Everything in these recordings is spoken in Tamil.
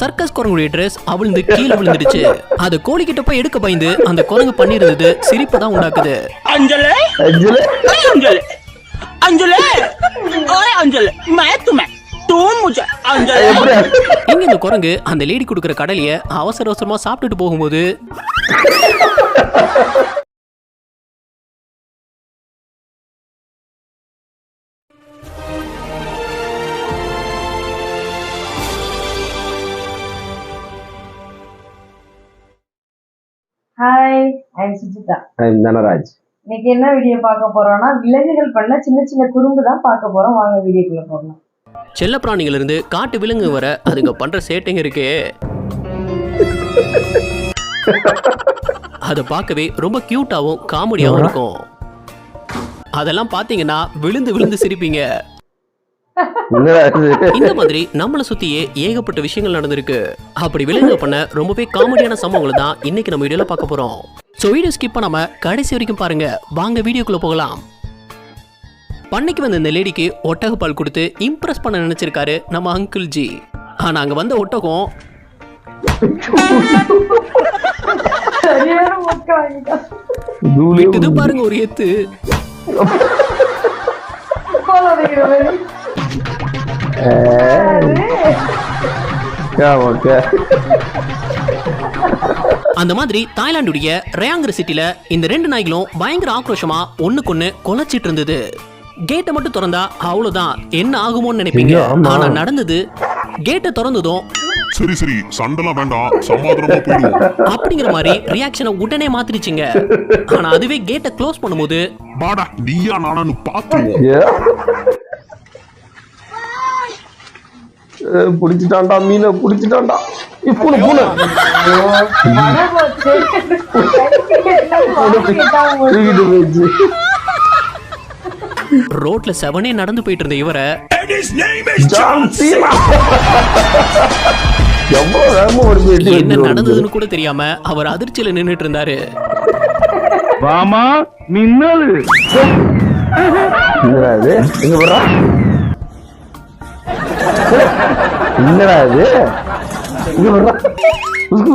சர்க்கஸ் குரங்குடைய ட்ரெஸ் அவிழ்ந்து கீழே விழுந்துடுச்சு. அது கோழி கிட்ட போய் எடுக்க பயந்து அந்த குரங்கு பண்ணிருந்தது சிரிப்பை தான் உண்டாக்குது. அஞ்சல்? அஞ்சல்? அஞ்சல். ஓய் அஞ்சலே. மயத்துமே. இங்க இந்த குரங்கு அந்த லேடி கொடுக்குற கடலைய அவசர அவசரமா சாப்பிட்டுட்டு போகும்போது hi I'm Sujitha I'm Dhanraj இன்னைக்கு என்ன வீடியோ பார்க்க போறோம்னா விலங்குகள் பண்ண சின்ன சின்ன குறும்பு தான் பார்க்க போறோம். வாங்க வீடியோக்குள்ள போகலாம். செல்ல பிராணிகள் இருந்து காட்டு விலங்கு வர அதுங்க பண்ற சேட்டைங்க இருக்கே. அதை பார்க்கவே ரொம்ப கியூட்டாவும் காமெடியாவும் இருக்கும். அதெல்லாம் பாத்தீங்கன்னா விழுந்து விழுந்து சிரிப்பீங்க? இந்த மாதிரி நம்மளை சுத்தியே ஏகப்பட்ட விஷயங்கள் நடந்திருக்கு. அப்படி விலங்கு பண்ண ரொம்பவே காமெடியான சம்பவங்களை தான் இன்னைக்கு நம்ம வீடியோல பார்க்க போறோம். ஸோ வீடியோ ஸ்கிப் பண்ணாம கடைசி வரைக்கும் பாருங்க. வாங்க வீடியோக்குள்ள போகலாம். பண்ணைக்கு வந்த இந்த லேடிக்கு ஒட்டக பால் கொடுத்து இம்ப்ரெஸ் பண்ண நினைச்சிருக்காரு நம்ம அங்கிள் ஜி ஆனா அங்க வந்த ஒட்டகம் விட்டுது பாருங்க ஒரு எத்து. அந்த மாதிரி தாய்லாந்துடைய ரயாங்கர் சிட்டில இந்த ரெண்டு நாய்களும் பயங்கர ஆக்ரோஷமா ஒண்ணுக்கொன்னு கொலைச்சிட்டு இருந்தது. கேட்டை மட்டும் திறந்தா அவ்வளவுதான். என்ன ஆகுமோன்னு நினைப்பீங்க. ஆனா நடந்தது. கேட்டை திறந்ததும் சரி சரி சண்டைலாம் வேண்டாம். சமாதானமா போயிடுவோம். அப்படிங்கிற மாதிரி ரியாக்ஷனை உடனே மாத்திருச்சுங்க ஆனா அதுவே கேட்டை க்ளோஸ் பண்ணும்போது பாடா நீயா நானான்னு பாத்துருவோம் ஏ ஏ, புடிச்சிட்டான்டா மீனை புடிச்சிட்டான்டா. பூனை பூனை. தூக்கிட்டு போயிடுச்சு. ரோட்ல செவனே நடந்து போயிட்டு இருந்த இவரை என்ன. நடந்ததுன்னு கூட தெரியாம அவர் அதிர்ச்சியில நின்னுட்டு இருந்தாரு. என்னடா இது? எங்க போறா? என்னடா இது?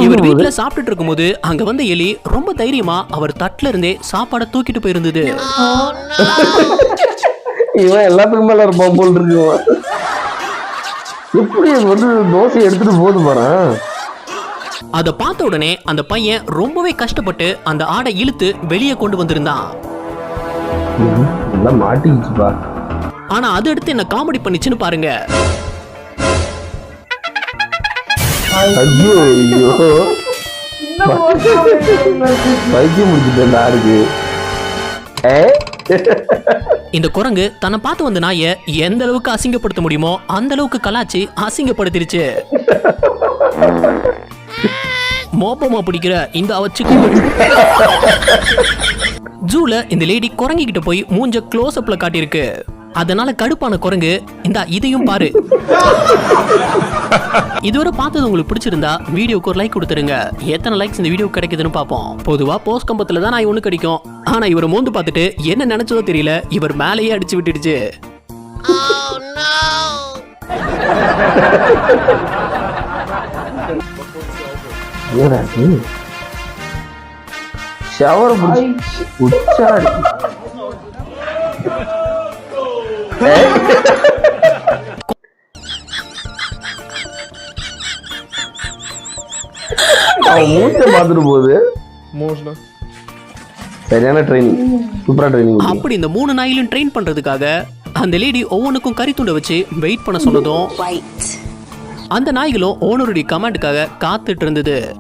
இவர் வீட்டுல சாப்பிட்டுட்டு இருக்கும்போது அங்க வந்த எலி ரொம்ப தைரியமா அவர் தட்டுல இருந்தே சாப்பாடை தூக்கிட்டு போயிருந்தது. இவன் எல்லாத்துக்கும் மேல இருப்பான் போல். எப்படி வந்து தோசை எடுத்துட்டு போகுது பாறேன் அத பார்த்த உடனே அந்த பையன் ரொம்பவே கஷ்டப்பட்டு அந்த ஆடை இழுத்து வெளியே கொண்டு வந்திருந்தான். மாட்டிக்கிச்சுப்பா ஆனா அது எடுத்து என்ன காமெடி பண்ணிச்சுன்னு பாருங்க. ஐயோ ஐயோ. பைத்தியம் முடிச்சுட்டு இந்த ஆடுக்கு ஏ? இந்த குரங்கு தன்னை பார்த்து வந்த நாயை எந்த அளவுக்கு அசிங்கப்படுத்த முடியுமோ அந்த அளவுக்கு கலாச்சி அசிங்கப்படுத்திருச்சு. மோப்பமா பிடிக்கிற இந்த அவச்சுக்கு. ஜூல இந்த லேடி குரங்கி கிட்ட போய் மூஞ்ச க்ளோஸ் அப்ல காட்டியிருக்கு. அதனால கடுப்பான குரங்கு. இந்த இதையும் பாரு. இதுவரை பார்த்தது உங்களுக்கு பிடிச்சிருந்தா வீடியோக்கு ஒரு லைக் கொடுத்துருங்க. எத்தனை லைக்ஸ் இந்த வீடியோ கிடைக்குதுன்னு பார்ப்போம். பொதுவா போஸ்ட் கம்பத்துல தான் நான் ஒண்ணு கிடைக்கும். ஆனா இவர் மோந்து பார்த்துட்டு என்ன நினைச்சதோ தெரியல இவர் மேலேயே அடிச்சு விட்டுடுச்சு. ஷவர் அவன் மூச்சை பார்த்துட்டு போகுது. சரியான ட்ரைனிங் சூப்பரா ட்ரைனிங் அப்படி இந்த மூணு நாயிலும் ட்ரெயின் பண்றதுக்காக அந்த லேடி ஒவ்வொன்றுக்கும் கறி துண்டை வச்சு வெயிட் பண்ண சொன்னதும் அந்த நாய்களும் ஓனருடைய கமாண்டுக்காக காத்துட்டு இருந்தது.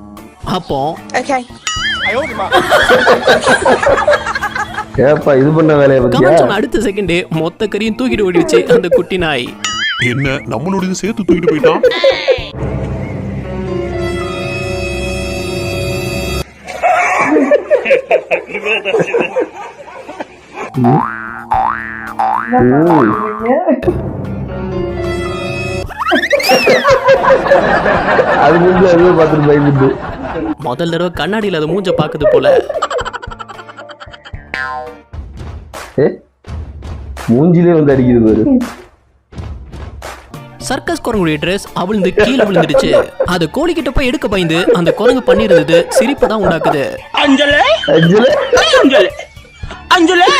அப்போ ஏப்பா இது பண்ண வேலையை சொன்ன அடுத்த செகண்டே மொத்த கறியும் தூக்கிட்டு ஓடிடுச்சு அந்த குட்டி நாய். என்ன நம்மளுடைய சேர்த்து தூக்கிட்டு போயிட்டான்? அது முடிஞ்சு அதுவே பார்த்துட்டு பயந்துட்டு. முதல் தடவை கண்ணாடியில் அதை மூஞ்ச பாக்குது போல. ஏ? மூஞ்சிலே வந்து அடிக்குது பாரு. சர்க்கஸ் குரங்குடைய ட்ரெஸ் அவிழ்ந்து கீழே விழுந்துடுச்சு. அது கோழி கிட்ட போய் எடுக்க பயந்து அந்த குரங்கு பண்ணிருந்தது சிரிப்பு தான் உண்டாக்குது. அஞ்சலே? அஞ்சலே? அஞ்சலே. அஞ்சலே?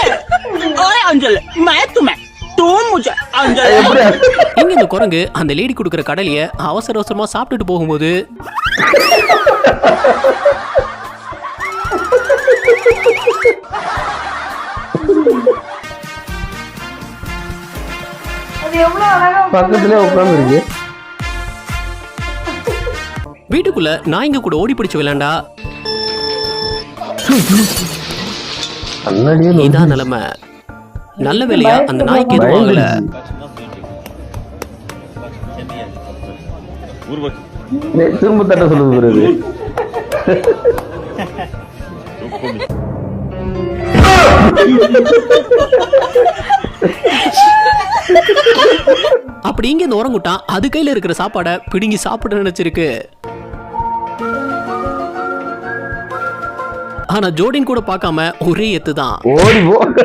ஓய் அஞ்சலே. மயத்துமே இங்க இந்த குரங்கு அந்த லேடி கொடுக்குற கடலைய அவசர அவசரமா சாப்பிட்டுட்டு போகும்போது பக்கத்துலயே உட்கார்ந்து இருக்கு வீட்டுக்குள்ள நாய்ங்க கூட ஓடி பிடிச்சு விளையாண்டா. இதான் நிலைமை. நல்ல வேலையா அந்த நாய்க்கு எதுவும் ஆகல. திரும்ப தட்ட சொல்லுது அப்படி இங்க இந்த உரங்குட்டான் அது கையில இருக்கிற சாப்பாடை பிடுங்கி சாப்பிட நினைச்சிருக்கு. ஆனா ஜோடின் கூட பார்க்காம ஒரே எத்து தான்.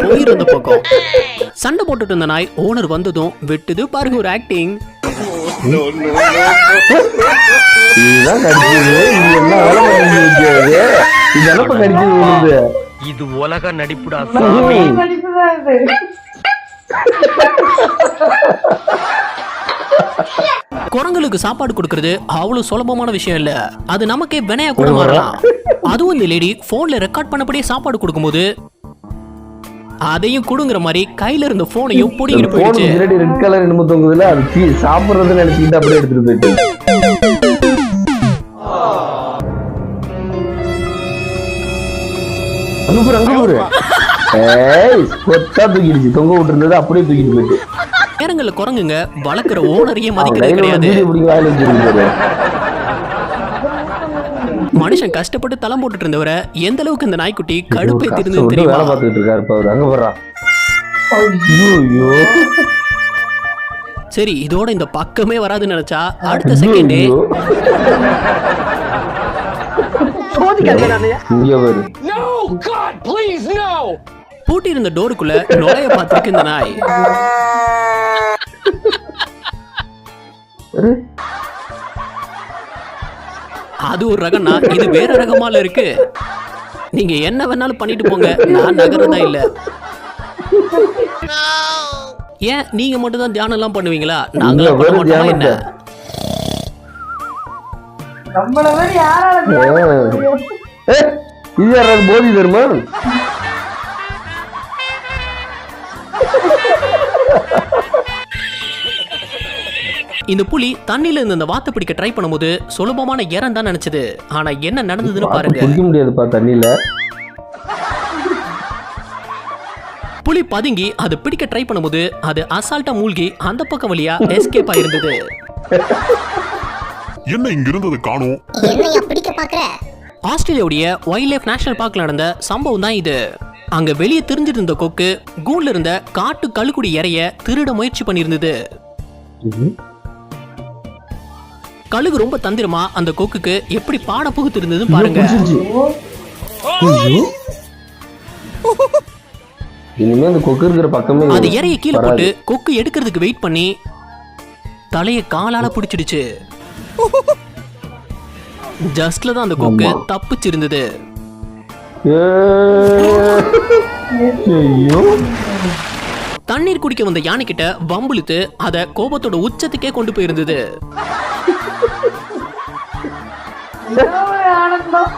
போயிருந்த பக்கம். சண்டை போட்டுட்டு இருந்த நாய் ஓனர் வந்ததும் வெட்டுது பாருங்க ஒரு ஆக்டிங் இதுதான் கடிச்சது இது என்ன வேலை இது என்னப்ப கடிச்சது இது உலக நடிப்புடா ம். நடிப்புதான் இது. குரங்களுக்கு சாப்பாடு கொடுக்கறது அவ்வளவு சுலபமான விஷயம் இல்ல. அது நமக்கே வினையா கூட மாறலாம் அதுவும் இந்த லேடி போன்ல ரெக்கார்ட் பண்ணபடியே சாப்பாடு கொடுக்கும்போது அதையும் கொடுங்கிற மாதிரி கையில இருந்த போனையும் புடிங்கிட்டு போயிடுச்சு. ரெட் கலர் என்னமோ தொங்குதுல அது தீ சாப்பிடுறதுன்னு நினைச்சுக்கிட்டு அப்படியே எடுத்துட்டு போயிட்டு. அங்க பாரு ஏய் கொத்தா தூக்கிடுச்சு. தொங்க விட்டுருந்தது அப்படியே தூக்கிட்டு போயிட்டு. நேரங்கள்ல குரங்குங்க வளர்க்குற ஓனரையே மதிக்கிறது கிடையாது. மனுஷன் கஷ்டப்பட்டு தலம் போட்டுட்டு இருந்தவரை எந்த அளவுக்கு இந்த நாய்க்குட்டி கடுப்பை வேலை தெரியுமா? பார்த்துக்கிட்டு இருக்காரு அவரு அங்க போடுறான் ஐயோ சரி இதோட இந்த பக்கமே வராதுன்னு நினைச்சா அடுத்த செகண்டே ஐயோ. இங்க பாரு பூட்டி இருந்த டோருக்குள்ள நுழைய பார்த்திருக்கு இந்த நாய். அது ஒரு ரகம்னா இது வேற ரகமால இருக்கு. நீங்க என்ன வேணாலும் பண்ணிட்டு போங்க. நான் நகரதா இல்ல. ஏன் நீங்க மட்டும் தான் தியானம் எல்லாம் பண்ணுவீங்களா நாங்களாம் பண்ண மாட்டோமா என்ன. நம்மள மாதிரி யாரால ஆ. ஏ, இது யாராவது போதி தருமா? இந்த புலி தண்ணில இருந்து அந்த வாத்தை பிடிக்க ட்ரை பண்ணும்போது சுலபமான இறம் தான் நினைச்சது. ஆனா என்ன நடந்ததுன்னு பாருங்க. குடிக்க முடியாதுப்பா தண்ணியில. புலி பதுங்கி அது பிடிக்க ட்ரை பண்ணும்போது அது அசால்ட்டா மூழ்கி அந்த பக்கம் வழியா எஸ்கேப் ஆயிருந்தது. என்ன இங்க இருந்தது காணும். என்னையா பிடிக்க பாக்குற ஆஸ்திரேலியாவுடைய வைல்ட் லைஃப் நேஷனல் பார்க்ல நடந்த சம்பவம் தான் இது. அங்க வெளியே தெரிஞ்சிட்டு இருந்த கொக்கு கூண்ல இருந்த காட்டு கழுக்குடி இறைய திருட முயற்சி பண்ணியிருந்தது. கழுகு ரொம்ப தந்திரமா அந்த கொக்குக்கு எப்படி பாட புகுத்து இருந்ததுன்னு பாருங்க. அது இறைய கீழே. போட்டு கொக்கு எடுக்கிறதுக்கு வெயிட் பண்ணி தலைய காலால பிடிச்சிடுச்சு. ஜஸ்ட்ல தான் அந்த கொக்கு. தப்பிச்சிருந்தது. தண்ணீர் குடிக்க வந்த யானை கிட்ட வம்புழுத்து அத கோபத்தோட உச்சத்துக்கே கொண்டு போயிருந்தது. எவ்வளவு ஒரு ஆனந்தம்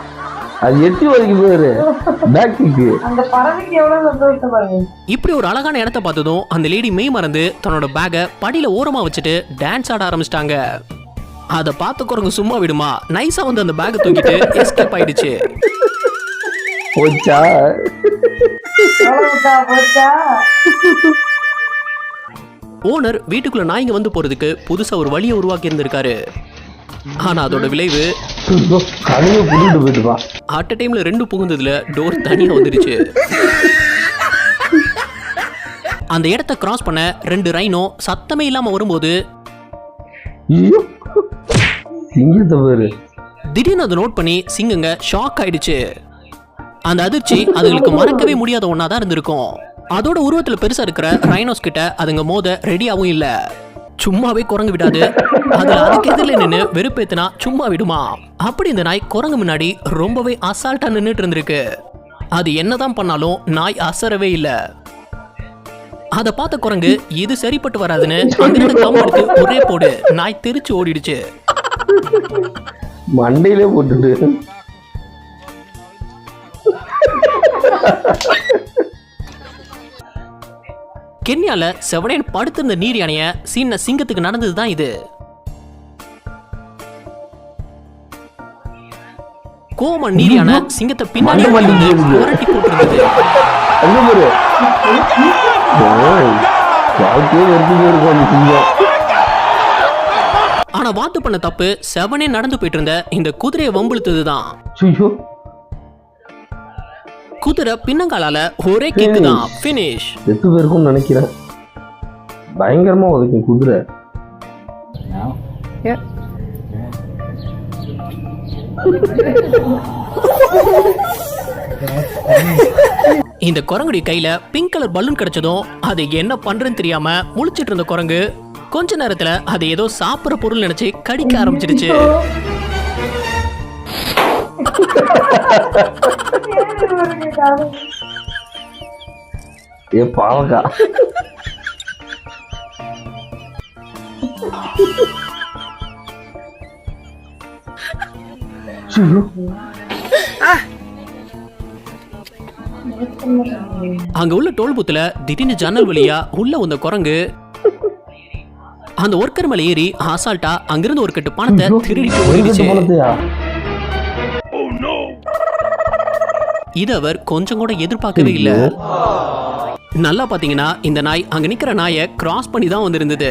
அது எட்டி வரைக்கும் போயிரு பேக்குக்கு அந்த பறவைக்கு எவ்வளவு சந்தோஷம் பாருங்க இப்படி ஒரு அழகான இடத்த பார்த்ததும் அந்த லேடி மெய் மறந்து தன்னோட பேக்கை படியில ஓரமா வச்சுட்டு டான்ஸ் ஆட ஆரம்பிச்சிட்டாங்க. அத பார்த்த குரங்கு சும்மா விடுமா? நைஸா வந்து அந்த பேக்கை தூக்கிட்டு எஸ்கேப் ஆயிடுச்சு. போச்சா? ஓனர் வீட்டுக்குள்ள நாய்ங்க வந்து போறதுக்கு புதுசா ஒரு வழியை உருவாக்கி இருந்திருக்காரு. ஆனா அதோட விளைவு அட் டைம்ல ரெண்டு புகுந்ததுல டோர் தனியா வந்துருச்சு. அந்த இடத்த கிராஸ் பண்ண ரெண்டு ரைனோ சத்தமே இல்லாம வரும்போது சிங்கத்தை பாரு திடீர்னு அதை நோட் பண்ணி சிங்கங்க ஷாக் ஆயிடுச்சு. அந்த அதிர்ச்சி அதுங்களுக்கு மறக்கவே முடியாத ஒன்றா தான் இருந்திருக்கும். அதோட உருவத்துல பெருசா இருக்கிற ரைனோஸ் கிட்ட அதுங்க மோத ரெடியாவும் இல்ல. சும்மாவே குரங்கு விடாது. அதுல அதுக்கு எதிரில் நின்று வெறுப்பேத்துனா சும்மா விடுமா? அப்படி இந்த நாய் குரங்கு முன்னாடி ரொம்பவே அசால்ட்டா நின்னுட்டு இருந்திருக்கு. அது என்னதான் பண்ணாலும் நாய் அசரவே இல்ல. அத பார்த்த குரங்கு இது சரிப்பட்டு வராதுன்னு அங்கிருந்து கம் எடுத்து ஒரே போடு. நாய் தெரிச்சு ஓடிடுச்சு. மண்டையிலே போட்டுட்டு. கென்யால செவனேன் படுத்திருந்த நீர் யானைய சின்ன சிங்கத்துக்கு நடந்ததுதான் இது. கோமன் நீர் யானை சிங்கத்தை பின்னாடி. புரட்டி போட்டிருந்தது. வாழ்க்கையே வெறுத்து போயிருக்கும் சிங்கம். ஆனா வாத்து பண்ண தப்பு செவனே நடந்து போயிட்டு இருந்த இந்த குதிரையை வம்பிழுத்ததுதான். ஐயோ. குதிரை பின்னங்காலால ஒரே கிக்கு தான் பினிஷ் செத்து போயிருக்கும்னு நினைக்கிறேன். பயங்கரமா உதைக்கும் குதிரை. இந்த குரங்குடைய கையில பிங்க் கலர் பலூன் கிடைச்சதும் அது என்ன பண்றதுன்னு தெரியாம முழிச்சிட்டு இருந்த குரங்கு கொஞ்ச நேரத்துல அது ஏதோ சாப்பிடுற பொருள் நினைச்சு கடிக்க ஆரம்பிச்சிடுச்சு. ஏ அங்க உள்ள டோல் பூத்துல திடீர்னு ஜன்னல் வழியா உள்ள வந்த குரங்கு அந்த ஒர்க்கர் மேல ஏறி அசால்ட்டா அங்கிருந்து ஒரு கட்டு பணத்தை திருடிட்டு ஓடிடுச்சு. இது அவர் கொஞ்சம் கூட எதிர்பார்க்கவே இல்ல. நல்லா பாத்தீங்கன்னா இந்த நாய் அங்க நிக்கிற நாயை கிராஸ் பண்ணி தான் வந்திருந்தது.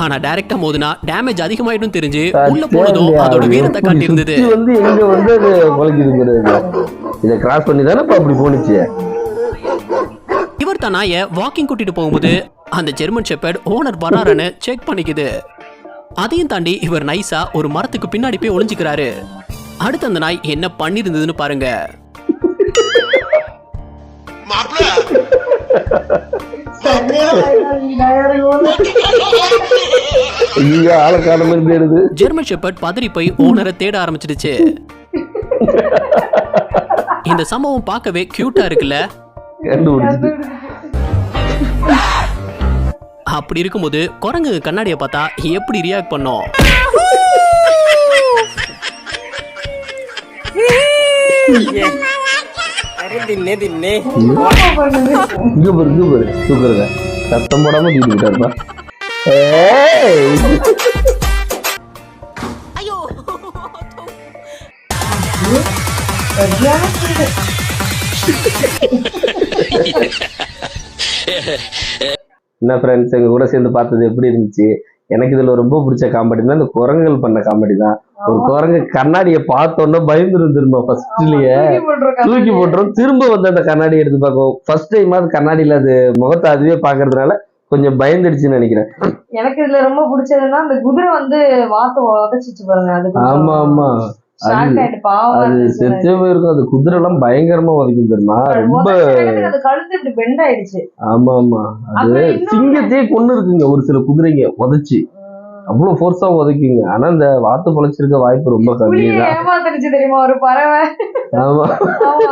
ஆனா டைரக்டா மோதுனா டேமேஜ் அதிகமாயிடும் தெரிஞ்சு உள்ள போனதும் அதோட வீரத்தை காட்டி இருந்தது வந்து எங்க வந்து அது குலைக்குது பாரு இது. இதை கிராஸ் பண்ணி தானே அப்படி போனுச்சு தான் நாயை வாக்கிங் கூட்டிட்டு போகும்போது அந்த ஜெர்மன் ஷெப்பர்ட் ஓனர் வராருன்னு செக் பண்ணிக்குது. அதையும் தாண்டி இவர் நைஸா ஒரு மரத்துக்கு பின்னாடி போய் ஒளிஞ்சுக்கிறாரு. அடுத்து அந்த நாய் என்ன பண்ணிருந்ததுன்னு பாருங்க. ஜெர்மன் ஷெப்பர்ட் பதறி போய் ஓனரை தேட ஆரம்பிச்சிடுச்சு. இந்த சம்பவம் பார்க்கவே கியூட்டா இருக்குல்ல? அப்படி இருக்கும்போது குரங்கு கண்ணாடியை பார்த்தா எப்படி ரியாக்ட் பண்ணோம்? பாரு தூக்குறத சத்தம் போடாம என்ன ஃப்ரெண்ட்ஸ் எங்க கூட சேர்ந்து பார்த்தது எப்படி இருந்துச்சு? எனக்கு இதுல ரொம்ப பிடிச்ச காமெடினா இந்த குரங்குகள் பண்ண காமெடி தான். ஒரு குரங்கு கண்ணாடியை பார்த்தோன்னே பயந்துரும் திரும்ப ஃபர்ஸ்ட்லயே தூக்கி போட்டுரும் திரும்ப வந்து அந்த கண்ணாடி எடுத்து பார்க்கும் ஃபர்ஸ்ட் டைம் அது கண்ணாடியில அது முகத்தை அதுவே பாக்குறதுனால கொஞ்சம் பயந்துடுச்சுன்னு நினைக்கிறேன். எனக்கு இதுல ரொம்ப பிடிச்சதுன்னா அந்த குதிரை வந்து வாத்து உதச்சிச்சு பாருங்க அது ஆமா ஆமா. அது செத்தே போயிருக்கும் அது குதிரை எல்லாம் பயங்கரமா உதைக்கும் தெரியுமா? ரொம்ப ஆமா ஆமா அது சிங்கத்தையே கொண்டு இருக்குங்க ஒரு சில குதிரைங்க உதைச்சு. அவ்வளவு ஃபோர்ஸா உதைக்குங்க. ஆனா இந்த வாத்து பொழைச்சிருக்க வாய்ப்பு ரொம்ப கம்மி தான் தெரியுமா ஒரு பறவை? ஆமா.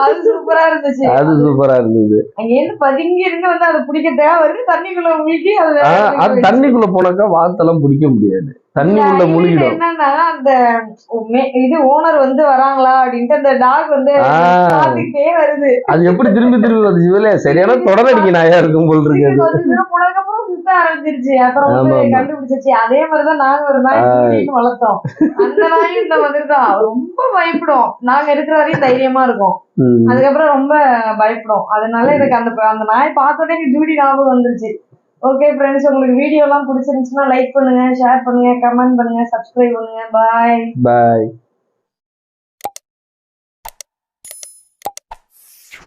அது சூப்பரா இருந்துச்சு. அது சூப்பரா இருந்தது. அங்க இருந்து பதுங்கி இருந்து வந்து அதை பிடிக்க தேவை வருது தண்ணிக்குள்ள அது. தண்ணிக்குள்ள போனாக்கா வாத்தெல்லாம் பிடிக்க முடியாது. தண்ணிக்குள்ள இதுல முழுகிடும். என்னன்னா அந்த இது ஓனர் வந்து வராங்களா அப்படின்ட்டு அந்த டாக் வந்து வருது. அது எப்படி திரும்பி திரும்பி வந்து இவளே சரியான தொடரடிக்க நாயா இருக்கும் போல் இருக்கு அது. சுத்த ஆரம்பிச்சிருச்சு. அப்புறம் வந்து. கண்டுபிடிச்சிருச்சு. அதே மாதிரிதான் நாங்க ஒரு நாய் வளர்த்தோம். அந்த நாயும் இந்த மாதிரி தான் ரொம்ப பயப்படும். நாங்க இருக்கிற வரையும் தைரியமா இருக்கும். அதுக்கப்புறம் ரொம்ப பயப்படும். அதனால எனக்கு அந்த அந்த நாய் பார்த்தோன்னே எனக்கு ஜூடி ஞாபகம் வந்துருச்சு. ஓகே ஃப்ரெண்ட்ஸ் உங்களுக்கு வீடியோ எல்லாம் பிடிச்சிருந்துச்சுன்னா லைக் பண்ணுங்க ஷேர் பண்ணுங்க கமெண்ட் பண்ணுங்க சப்ஸ்கிரைப் பண்ணுங்க. பாய் பாய்